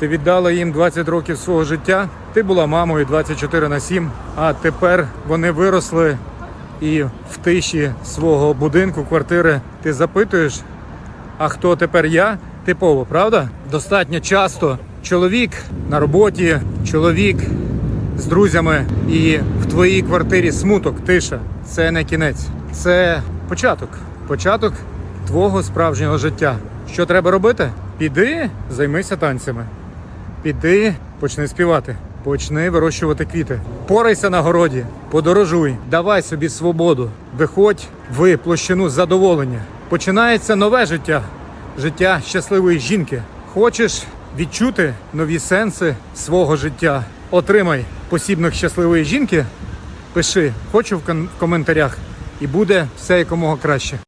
Ти віддала їм 20 років свого життя. Ти була мамою 24 на 7, а тепер вони виросли і в тиші свого будинку, квартири ти запитуєш, а хто тепер я? Типово, правда? Достатньо часто чоловік на роботі, чоловік з друзями, і в твоїй квартирі смуток, тиша. Це не кінець, це початок. Початок твого справжнього життя. Що треба робити? Піди, займися танцями. Піди, почни співати. Почни вирощувати квіти. Порайся на городі, подорожуй, давай собі свободу. Виходь в площину задоволення. Починається нове життя, життя щасливої жінки. Хочеш відчути нові сенси свого життя? Отримай посібник щасливої жінки. Пиши, хочу в коментарях, і буде все якомога краще.